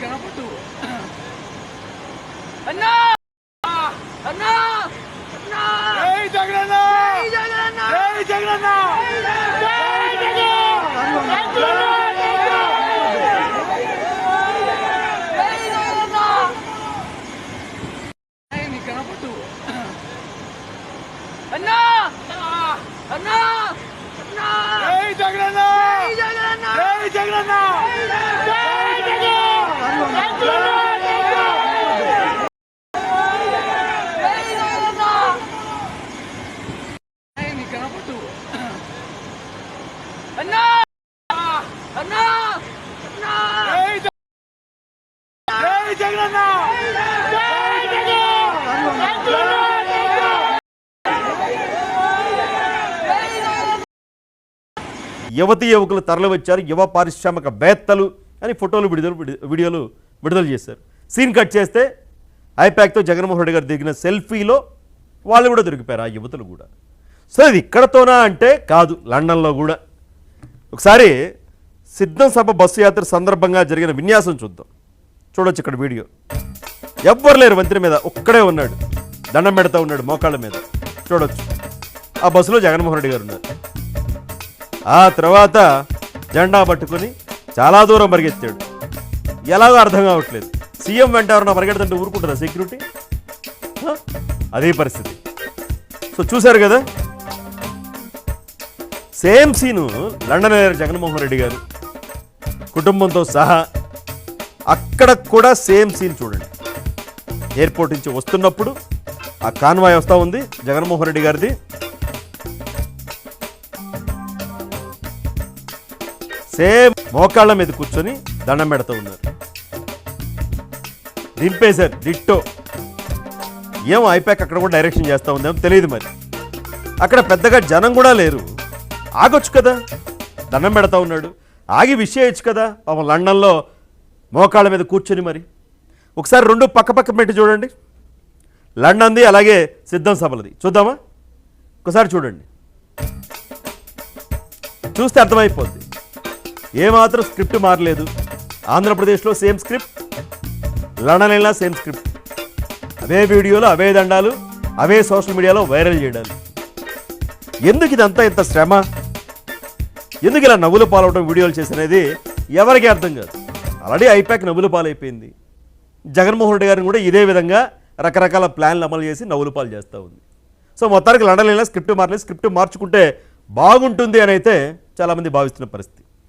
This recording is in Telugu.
కనపడు అన్నా! అన్నా! అన్నా! జై జగనన్న! జై జగనన్న! జై జగనన్న! జై జగనన్న! అన్నా! అన్నా! అన్నా! జై జగనన్న! జై జగనన్న! జై జగనన్న! ఏయ్ కనపడు అన్నా! అన్నా! అన్నా! జై జగ- జై జగనన్న! యువతి యువకులు తరలివచ్చారు యువ పారిశ్రామిక వేత్తలు అని ఫోటోలు విడుదల విడి- వీడియోలు విడుదల చేశారు. సీన్ కట్ చేస్తే ఐప్యాక్తో జగన్మోహన్ రెడ్డి గారు దిగిన సెల్ఫీలో వాళ్ళు కూడా దొరికిపోయారు ఆ యువతులు కూడా. సో ఇది ఇక్కడతోనా అంటే కాదు లండన్లో కూడా. ఒకసారి సిద్ధం సభ బస్సు యాత్ర సందర్భంగా జరిగిన విన్యాసం చూద్దాం. చూడొచ్చు ఇక్కడ వీడియో. ఎవ్వరు లేరు వంతెన మీద ఒక్కడే ఉన్నాడు. దండం పెడతా ఉన్నాడు మోకాళ్ళ మీద. చూడొచ్చు. ఆ బస్సులో జగన్మోహన్ రెడ్డి గారు ఉన్నారు. ఆ తర్వాత జెండా పట్టుకొని చాలా దూరం పరిగెత్తాడు. ఎలాగో అర్థం కావట్లేదు. సీఎం వెంట ఎవరన్నా పరిగెడుతుంటే ఊరుకుంటారా సెక్యూరిటీ అదే పరిస్థితి. సో చూశారు కదా? సేమ్ సీను లండన్ వెళ్ళారు జగన్మోహన్ రెడ్డి గారు. కుటుంబంతో సహా అక్కడ కూడా సేమ్ సీన్ చూడండి. ఎయిర్పోర్ట్ నుంచి వస్తున్నప్పుడు ఆ కాన్వాయ్ వస్తూ ఉంది జగన్మోహన్ రెడ్డి గారిది. సేమ్ మోకాళ్ళ మీద కూర్చొని దండం పెడుతూ ఉన్నారు. దింపేశారు డిట్టో ఏం అయిపోయాక అక్కడ కూడా డైరెక్షన్ చేస్తూ ఉందేమో తెలియదు మరి. అక్కడ పెద్దగా జనం కూడా లేరు. ఆగొచ్చు కదా? దండం పెడతా ఉన్నాడు. ఆగి విషయచ్చు కదా? పాపం లండన్లో మోకాళ్ళ మీద కూర్చొని మరి. ఒకసారి రెండు పక్క పక్క పెట్టి చూడండి. లండన్ది అలాగే సిద్ధం సభలది. చూద్దామా? ఒకసారి చూడండి. చూస్తే అర్థమైపోద్ది. ఏమాత్రం స్క్రిప్ట్ మారలేదు. ఆంధ్రప్రదేశ్లో సేమ్ స్క్రిప్ట్ లండన్ అయినా సేమ్ స్క్రిప్ట్. అవే వీడియోలు అవే దండాలు అవే సోషల్ మీడియాలో వైరల్ చేయడాలు. ఎందుకు ఇదంతా ఇంత శ్రమ? ఎందుకు ఇలా నవ్వుల పాలవడం వీడియోలు చేసినది ఎవరికీ అర్థం కాదు. ఆల్రెడీ ఐపాక్ నవ్వుల పాలైపోయింది. జగన్మోహన్ రెడ్డి గారిని కూడా ఇదే విధంగా రకరకాల ప్లాన్లు అమలు చేసి నవ్వుల పాలు చేస్తూ ఉంది. సో మొత్తానికి లండన్ స్క్రిప్ట్ మారలేదు. స్క్రిప్ట్ మార్చుకుంటే బాగుంటుంది అని అయితే చాలామంది భావిస్తున్న పరిస్థితి.